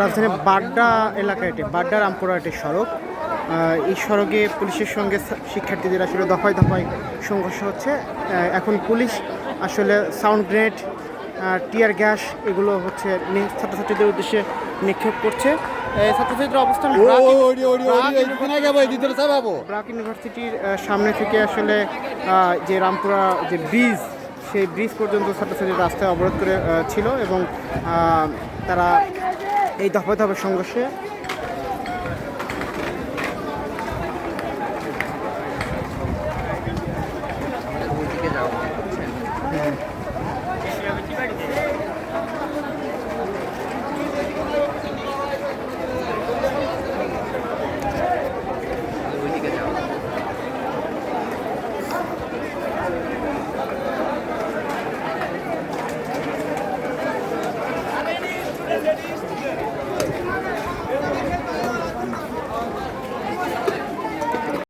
রাজধানীর বাড্ডা এলাকা এটি বাড্ডা রামপুরা একটি সড়ক এই সড়কে পুলিশের সঙ্গে শিক্ষার্থীদের আসলে দফায় দফায় সংঘর্ষ হচ্ছে এখন পুলিশ আসলে সাউন্ড গ্রেনেড টিয়ার গ্যাস এগুলো হচ্ছে ছাত্রছাত্রীদের উদ্দেশ্যে নিক্ষেপ করছে ছাত্রছাত্রীদের অবস্থান ব্রাক ইউনিভার্সিটির সামনে থেকে আসলে যে রামপুরা যে ব্রিজ সেই ব্রিজ পর্যন্ত ছাত্রছাত্রী রাস্তায় অবরোধ করে ছিল এবং তারা এই ধপে ধপের সংঘর্ষে